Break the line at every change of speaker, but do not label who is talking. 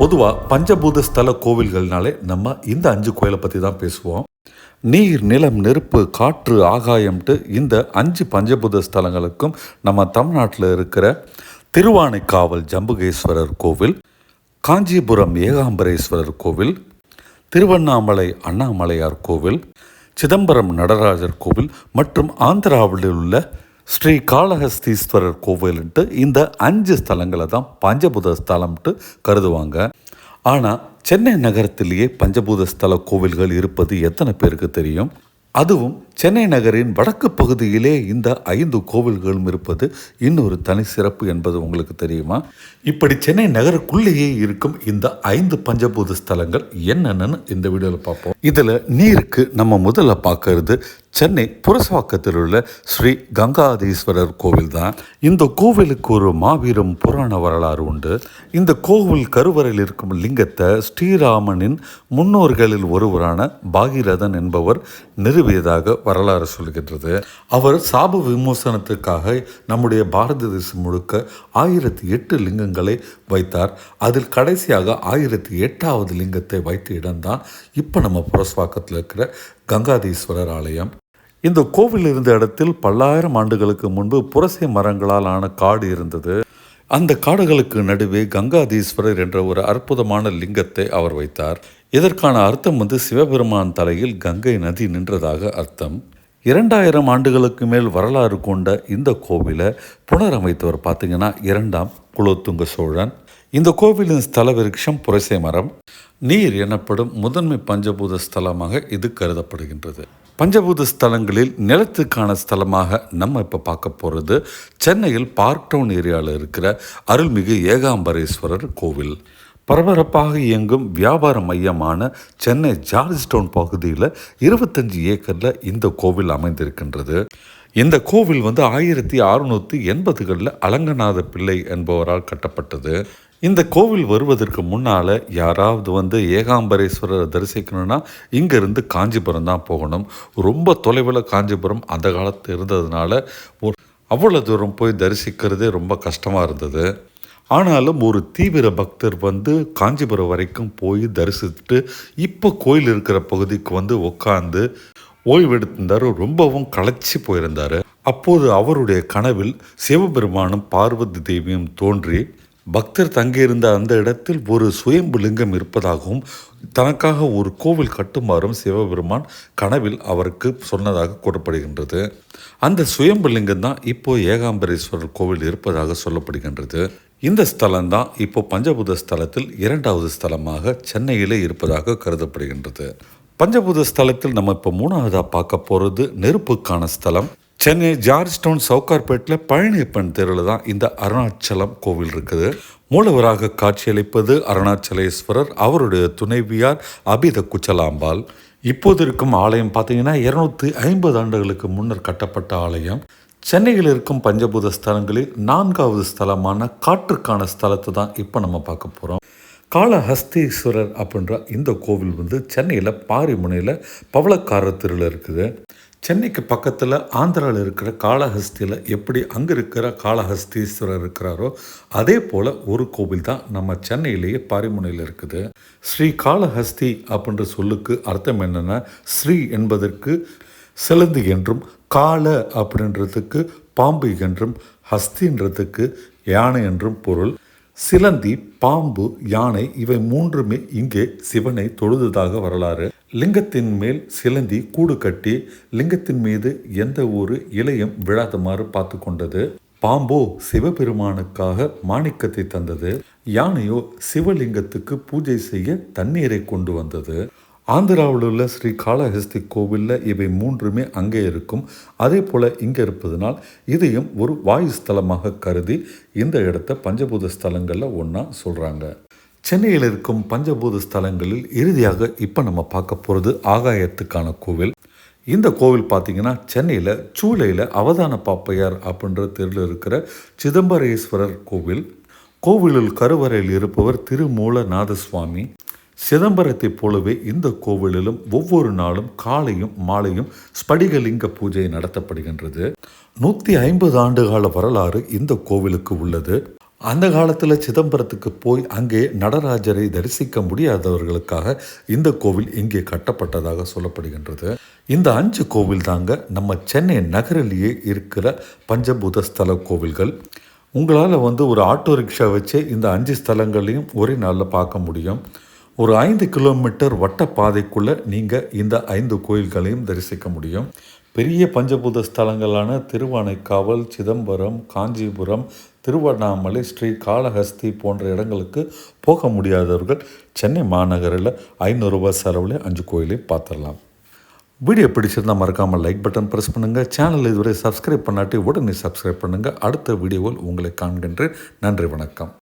பொதுவாக பஞ்சபூத ஸ்தல கோவில்கள்னாலே நம்ம இந்த அஞ்சு கோயிலை பற்றி தான் பேசுவோம். நீர் நிலம் நெருப்பு காற்று ஆகாயம்ட்டு இந்த அஞ்சு பஞ்சபூத ஸ்தலங்களுக்கும் நம்ம தமிழ்நாட்டில் இருக்கிற திருவானைக்காவல் ஜம்புகேஸ்வரர் கோவில் காஞ்சிபுரம் ஏகாம்பரேஸ்வரர் கோவில் திருவண்ணாமலை அண்ணாமலையார் கோவில் சிதம்பரம் நடராஜர் கோவில் மற்றும் ஆந்திராவில் உள்ள ஸ்ரீ காளஹஸ்தீஸ்வரர் கோவில்ன்ட்டு இந்த அஞ்சு ஸ்தலங்களை தான் பஞ்சபூத ஸ்தலம்ட்டு கருதுவாங்க. ஆனால் சென்னை நகரத்திலேயே பஞ்சபூத ஸ்தல கோவில்கள் இருப்பது எத்தனை பேருக்கு தெரியும்? அதுவும் சென்னை நகரின் வடக்கு பகுதியிலே இந்த ஐந்து கோவில்களும் இருப்பது இன்னொரு தனி சிறப்பு என்பது உங்களுக்கு தெரியுமா? இப்படி சென்னை நகருக்குள்ளேயே இருக்கும் இந்த ஐந்து பஞ்சபூத ஸ்தலங்கள் என்னென்னு இந்த வீடியோவில் பார்ப்போம். இதில் நீருக்கு நம்ம முதல்ல பார்க்கறது சென்னை புரசவாக்கத்தில் உள்ள ஸ்ரீ கங்காதீஸ்வரர் கோவில் தான் இந்த கோவிலுக்கு ஒரு மாபெரும் புராண வரலாறு உண்டு. இந்த கோவில் கருவறையில் இருக்கும் லிங்கத்தை ஸ்ரீராமனின் முன்னோர்களில் ஒருவரான பாகீரதன் என்பவர் நிறுவியதாக வரலாறு சொல்கின்றது. அவர் சாப விமோசனத்துக்காக நம்முடைய பாரத தேசம் முழுக்க ஆயிரத்தி எட்டு லிங்கங்களை வைத்தார். அதில் கடைசியாக ஆயிரத்தி எட்டாவது லிங்கத்தை வைத்த இடம்தான் இப்போ நம்ம புரசவாக்கத்தில் இருக்கிற கங்காதீஸ்வரர் ஆலயம். இந்த கோவில் இருந்த இடத்தில் பல்லாயிரம் ஆண்டுகளுக்கு முன்பு புரசை மரங்களால் ஆன காடு இருந்தது. அந்த காடுகளுக்கு நடுவே கங்காதீஸ்வரர் என்ற ஒரு அற்புதமான லிங்கத்தை அவர் வைத்தார். இதற்கான அர்த்தம் வந்து சிவபெருமான் தலையில் கங்கை நதி நின்றதாக அர்த்தம். இரண்டாயிரம் ஆண்டுகளுக்கு மேல் வரலாறு கொண்ட இந்த கோவிலை புனரமைத்தவர் பார்த்தீங்கன்னா இரண்டாம் குலோத்துங்க சோழன். இந்த கோவிலின் ஸ்தல விருட்சம் புரசை மரம். நீர் எனப்படும் முதன்மை பஞ்சபூத ஸ்தலமாக இது கருதப்படுகின்றது. பஞ்சபூத ஸ்தலங்களில் நிலத்துக்கான ஸ்தலமாக நம்ம இப்போ பார்க்க போகிறது சென்னையில் பார்க் டவுன் ஏரியாவில் இருக்கிற அருள்மிகு ஏகாம்பரேஸ்வரர் கோவில். பரபரப்பாக இயங்கும் வியாபார மையமான சென்னை ஜார்ஜ் டவுன் பகுதியில் இருபத்தஞ்சு ஏக்கரில் இந்த கோவில் அமைந்திருக்கின்றது. இந்த கோவில் வந்து ஆயிரத்தி அறுநூற்றி எண்பதுகளில் அலங்கநாத பிள்ளை என்பவரால் கட்டப்பட்டது. இந்த கோவில் வருவதற்கு முன்னால் யாராவது வந்து ஏகாம்பரேஸ்வரரை தரிசிக்கணும்னா இங்கேருந்து காஞ்சிபுரம் தான் போகணும். ரொம்ப தொலைவில் காஞ்சிபுரம் அந்த காலத்து இருந்ததுனால ஒரு அவ்வளோ தூரம் போய் தரிசிக்கிறதே ரொம்ப கஷ்டமாக இருந்தது. ஆனாலும் ஒரு தீவிர பக்தர் வந்து காஞ்சிபுரம் வரைக்கும் போய் தரிசித்துட்டு இப்போ கோயில் இருக்கிற பகுதிக்கு வந்து உட்காந்து ஓய்வெடுத்திருந்தார். ரொம்பவும் களைச்சி போயிருந்தார். அப்போது அவருடைய கனவில் சிவபெருமானும் பார்வதி தேவியும் தோன்றி பக்தர் தங்கியிருந்த அந்த இடத்தில் ஒரு சுயம்பு லிங்கம் இருப்பதாகவும் தனக்காக ஒரு கோவில் கட்டுமாறும் சிவபெருமான் கனவில் அவருக்கு சொன்னதாக கூறப்படுகின்றது. அந்த சுயம்பு லிங்கம் தான் இப்போ ஏகாம்பரேஸ்வரர் கோவில் இருப்பதாக சொல்லப்படுகின்றது. இந்த ஸ்தலம் தான் இப்போ பஞ்சபூத ஸ்தலத்தில் இரண்டாவது ஸ்தலமாக சென்னையிலே இருப்பதாக கருதப்படுகின்றது. பஞ்சபூத ஸ்தலத்தில் நம்ம இப்போ மூணாவதாக பார்க்க போகிறது நெருப்புக்கான ஸ்தலம். சென்னை ஜார்ஜ் டவுன் சவுகார்பேட்டில் பழனியப்பன் தெருவில் தான் இந்த அருணாச்சலம் கோவில் இருக்குது. மூலவராக காட்சியளிப்பது அருணாச்சலேஸ்வரர் அவருடைய துணைவியார் அபித குச்சலாம்பாள். இப்போது இருக்கும் ஆலயம் பார்த்தீங்கன்னா இருநூத்தி ஐம்பது ஆண்டுகளுக்கு முன்னர் கட்டப்பட்ட ஆலயம். சென்னையில் இருக்கும் பஞ்சபூத ஸ்தலங்களில் நான்காவது ஸ்தலமான காற்றுக்கான ஸ்தலத்தை தான் இப்போ நம்ம பார்க்க போகிறோம். காளஹஸ்தீஸ்வரர் அப்படின்ற இந்த கோவில் வந்து சென்னையில் பாரிமுனையில் பவளக்கார தெருவில் இருக்குது. சென்னைக்கு பக்கத்தில் ஆந்திராவில் இருக்கிற காளஹஸ்தியில் எப்படி அங்கே இருக்கிற காளஹஸ்தீஸ்வரர் இருக்கிறாரோ அதே போல் ஒரு கோவில் தான் நம்ம சென்னையிலேயே பாரிமுனையில் இருக்குது. ஸ்ரீ காளஹஸ்தி அப்படின்ற சொல்லுக்கு அர்த்தம் என்னென்னா ஸ்ரீ என்பதற்கு சிலந்து என்றும் கால அப்படின்றதுக்கு பாம்பு என்றும் ஹஸ்தின்றதுக்கு யானை என்றும் பொருள். சிலந்தி பாம்பு யானை இவை மூன்றுமே இங்கே சிவனை தொழுததாக வரலாறு. லிங்கத்தின் மேல் சிலந்தி கூடு கட்டி லிங்கத்தின் மீது எந்த ஒரு இலையும் விழாதமாறு பார்த்து கொண்டது பாம்போ சிவபெருமானுக்காக மாணிக்கத்தை தந்தது. யானையோ சிவலிங்கத்துக்கு பூஜை செய்ய தண்ணீரை கொண்டு வந்தது. ஆந்திராவில் உள்ள ஸ்ரீ காளஹஸ்தி கோவிலில் இவை மூன்றுமே அங்கே இருக்கும். அதே போல் இங்கே இருப்பதனால் இதையும் ஒரு வாயு ஸ்தலமாக கருதி இந்த இடத்த பஞ்சபூத ஸ்தலங்களில் ஒன்றா சொல்கிறாங்க சென்னையில் இருக்கும் பஞ்சபூத ஸ்தலங்களில் இறுதியாக இப்போ நம்ம பார்க்க போகிறது ஆகாயத்துக்கான கோவில். இந்த கோவில் பார்த்தீங்கன்னா சென்னையில் சூளையில் அவதான பாப்பையார் அப்படின்ற தெருவில் இருக்கிற சிதம்பரேஸ்வரர் கோவில். கோவிலில் கருவறையில் இருப்பவர் திருமூலநாத சுவாமி சிதம்பரத்தைப் போலவே இந்த கோவிலிலும் ஒவ்வொரு நாளும் காலையும் மாலையும் ஸ்படிகலிங்க பூஜை நடத்தப்படுகின்றது. நூற்றி ஐம்பது ஆண்டு கால வரலாறு இந்த கோவிலுக்கு உள்ளது. அந்த காலத்தில் சிதம்பரத்துக்கு போய் அங்கே நடராஜரை தரிசிக்க முடியாதவர்களுக்காக இந்த கோவில் இங்கே கட்டப்பட்டதாக சொல்லப்படுகின்றது. இந்த அஞ்சு கோவில் தாங்க நம்ம சென்னை நகரிலேயே இருக்கிற பஞ்சபூத ஸ்தல கோவில்கள். உங்களால் வந்து ஒரு ஆட்டோ ரிக்ஷா வச்சு இந்த அஞ்சு ஸ்தலங்களையும் ஒரே நாளில் பார்க்க முடியும். ஒரு ஐந்து கிலோமீட்டர் வட்ட பாதைக்குள்ளே நீங்கள் இந்த ஐந்து கோயில்களையும் தரிசிக்க முடியும். பெரிய பஞ்சபூத ஸ்தலங்களான திருவானைக்காவல் சிதம்பரம் காஞ்சிபுரம் திருவண்ணாமலை ஸ்ரீ காளஹஸ்தி போன்ற இடங்களுக்கு போக முடியாதவர்கள் சென்னை மாநகரில் ஐநூறுரூவா செலவில் அஞ்சு கோயிலையும் பார்த்துடலாம். வீடியோ பிடிச்சிருந்தால் மறக்காமல் லைக் பட்டன் ப்ரெஸ் பண்ணுங்கள் சேனல் இதுவரை சப்ஸ்கிரைப் பண்ணாட்டி உடனே சப்ஸ்கிரைப் பண்ணுங்கள் அடுத்த வீடியோவில் உங்களை காண்கின்றேன். நன்றி வணக்கம்.